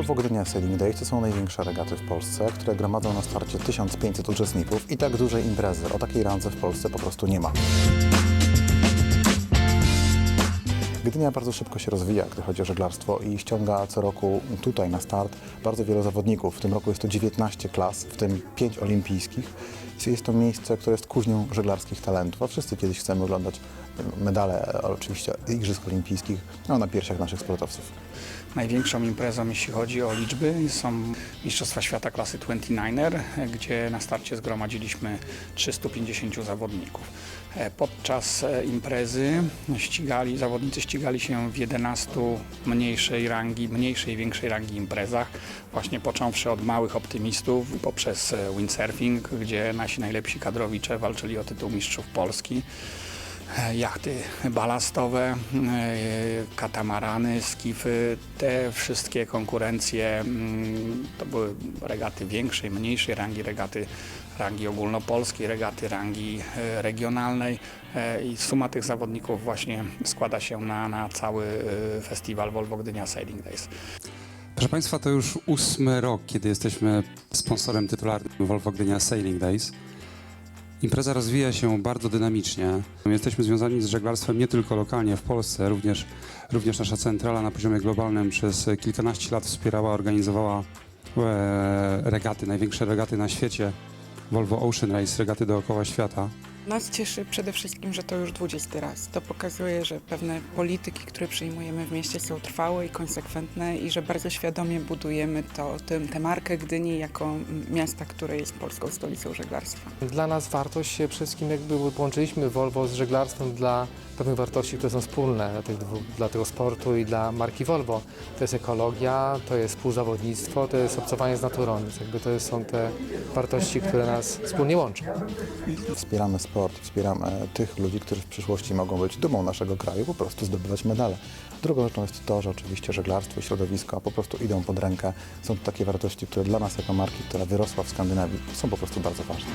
Volvo Gdynia Sailing Days to są największe regaty w Polsce, które gromadzą na starcie 1500 uczestników i tak dużej imprezy o takiej randze w Polsce po prostu nie ma. Gdynia bardzo szybko się rozwija, gdy chodzi o żeglarstwo i ściąga co roku tutaj na start bardzo wielu zawodników. W tym roku jest to 19 klas, w tym 5 olimpijskich. Jest to miejsce, które jest kuźnią żeglarskich talentów, a wszyscy kiedyś chcemy oglądać medale, e, oczywiście Igrzysk Olimpijskich, no, na piersiach naszych sportowców. Największą imprezą, jeśli chodzi o liczby, są Mistrzostwa Świata klasy 29er, gdzie na starcie zgromadziliśmy 350 zawodników. E, Podczas e, imprezy ścigali, zawodnicy ścigali się w 11 mniejszej rangi, mniejszej i większej rangi imprezach, właśnie począwszy od małych optymistów poprzez e, windsurfing, gdzie nasi najlepsi kadrowicze walczyli o tytuł mistrzów Polski e, jachty balastowe, e, katamarany, skify, te wszystkie konkurencje mm, to były regaty większej, mniejszej rangi, regaty rangi ogólnopolskiej, regaty rangi e, regionalnej i suma tych zawodników właśnie składa się na, na cały festiwal Volvo Gdynia Sailing Days. Proszę Państwa, to już ósmy rok, kiedy jesteśmy sponsorem tytularnym Volvo Gdynia Sailing Days. Impreza rozwija się bardzo dynamicznie. Jesteśmy związani z żeglarstwem nie tylko lokalnie w Polsce, również, również nasza centrala na poziomie globalnym przez kilkanaście lat wspierała, organizowała e, regaty, największe regaty na świecie. Volvo Ocean Race, regaty dookoła świata. Nas cieszy przede wszystkim, że to już 20 raz. To pokazuje, że pewne polityki, które przyjmujemy w mieście są trwałe i konsekwentne i że bardzo świadomie budujemy to, tę, tę markę Gdyni jako miasta, które jest polską stolicą żeglarstwa. Dla nas wartość się przede wszystkim jakby połączyliśmy Volvo z żeglarstwem dla pewnych wartości, które są wspólne dla, tych, dwóch- dla tego sportu i dla marki Volvo. To jest ekologia, to jest współzawodnictwo, to jest obcowanie z naturą, więc jakby to są te wartości, które nas wspólnie łączą. Wspieramy sport, wspieramy tych ludzi, którzy w przyszłości mogą być dumą naszego kraju, po prostu zdobywać medale. Drugą rzeczą jest to, że oczywiście żeglarstwo i środowisko po prostu idą pod rękę. Są to takie wartości, które dla nas jako marki, która wyrosła w Skandynawii, są po prostu bardzo ważne.